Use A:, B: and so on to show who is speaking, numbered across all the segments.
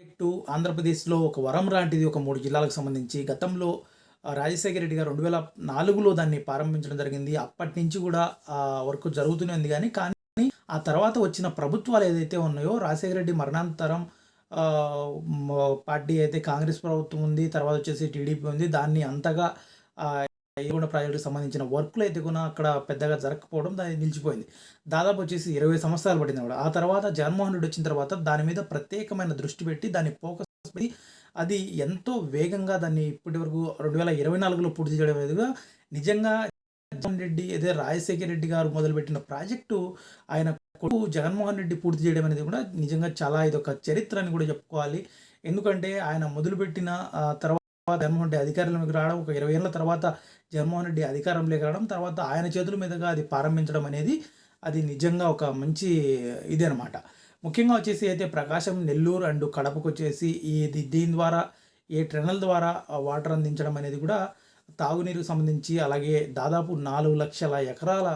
A: Project ఆంధ్రప్రదేశ్లో ఒక వరం లాంటిది ఒక మూడు జిల్లాలకు సంబంధించి గతంలో రాజశేఖర రెడ్డి గారు రెండు వేల నాలుగులో దాన్ని ప్రారంభించడం జరిగింది. అప్పటి నుంచి కూడా ఆ వర్క్ జరుగుతూనే ఉంది కానీ కానీ ఆ తర్వాత వచ్చిన ప్రభుత్వాలు ఏదైతే ఉన్నాయో రాజశేఖర రెడ్డి మరణాంతరం పార్టీ అయితే కాంగ్రెస్ ప్రభుత్వం ఉంది తర్వాత వచ్చేసి టీడీపీ ఉంది. దాన్ని అంతగా ఏగుండ ప్రాజెక్టుకి సంబంధించిన వర్క్లు అయితే కూడా అక్కడ పెద్దగా జరగకపోవడం దాన్ని నిలిచిపోయింది. దాదాపు వచ్చేసి ఇరవై సంవత్సరాలు పట్టింది కూడా ఆ తర్వాత జగన్మోహన్ రెడ్డి వచ్చిన తర్వాత దాని మీద ప్రత్యేకమైన దృష్టి పెట్టి దాన్ని ఫోకస్ పెట్టి అది ఎంతో వేగంగా దాన్ని ఇప్పటి వరకు రెండు వేల ఇరవై నాలుగులో పూర్తి చేయడం మీదుగా నిజంగా జగన్మోహన్ రెడ్డి అదే రాజశేఖర రెడ్డి గారు మొదలుపెట్టిన ప్రాజెక్టు ఆయన కొడుకు జగన్మోహన్ రెడ్డి పూర్తి చేయడం అనేది కూడా నిజంగా చాలా ఇది ఒక చరిత్ర అని కూడా చెప్పుకోవాలి. ఎందుకంటే ఆయన మొదలుపెట్టిన తర్వాత జగన్మోహన్ రెడ్డి అధికారంలోకి రావడం ఒక ఇరవై ఏళ్ళ తర్వాత జగన్మోహన్ రెడ్డి అధికారంలోకి రావడం తర్వాత ఆయన చేతుల మీదుగా అది ప్రారంభించడం అనేది అది నిజంగా ఒక మంచి ఇది అనమాట ముఖ్యంగా వచ్చేసి అయితే ప్రకాశం నెల్లూరు అండ్ కడపకు వచ్చేసి ఇది దీని ద్వారా ఏ ట్రెనల్ ద్వారా వాటర్ అందించడం అనేది కూడా తాగునీరుకు సంబంధించి అలాగే దాదాపు నాలుగు లక్షల ఎకరాల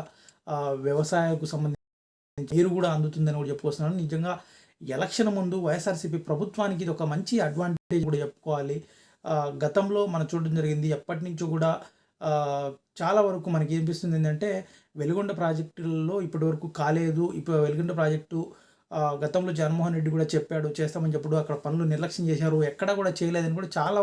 A: వ్యవసాయకు సంబంధించి నీరు కూడా అందుతుందని కూడా చెప్పుకొస్తున్నాను. నిజంగా ఎలక్షన్ ముందు వైఎస్ఆర్సీపీ ప్రభుత్వానికి ఇది ఒక మంచి అడ్వాంటేజ్ కూడా చెప్పుకోవాలి. గతంలో మనం చూడడం జరిగింది. ఎప్పటి నుంచో కూడా చాలా వరకు మనకి ఏనిపిస్తుంది ఏంటంటే వెలుగొండ ప్రాజెక్టులలో ఇప్పటి వరకు కాలేదు. ఇప్పుడు వెలుగొండ ప్రాజెక్టు గతంలో జగన్మోహన్ రెడ్డి కూడా చెప్పాడు చేస్తామని చెప్పుడు అక్కడ పనులు నిర్లక్ష్యం చేశారు. ఎక్కడా కూడా చేయలేదని కూడా చాలా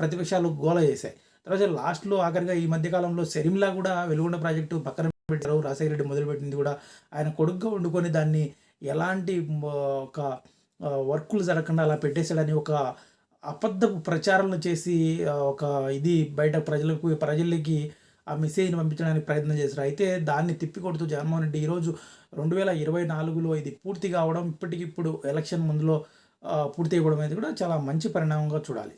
A: ప్రతిపక్షాలు గోల చేశాయి. తర్వాత లాస్ట్లో ఆఖరిగా ఈ మధ్యకాలంలో సెరిమ్లా కూడా వెలుగొండ ప్రాజెక్టు పక్కన పెట్టారు. రాజశేఖర రెడ్డి మొదలుపెట్టింది కూడా. ఆయన కొడుగ్గా వండుకొని దాన్ని ఎలాంటి ఒక వర్కులు జరగకుండా అలా పెట్టేశాడని ఒక అబద్ధపు ప్రచారాలను చేసి ఒక ఇది బయట ప్రజలకు ప్రజలకి ఆ మెసేజ్ని పంపించడానికి ప్రయత్నం చేశారు. అయితే దాన్ని తిప్పికొడుతూ జగన్మోహన్ రెడ్డి ఈరోజు రెండు వేల ఇరవై నాలుగులో ఇది పూర్తి కావడం ఇప్పటికిప్పుడు ఎలక్షన్ ముందులో పూర్తి అవ్వడం అనేది కూడా చాలా మంచి పరిణామంగా చూడాలి.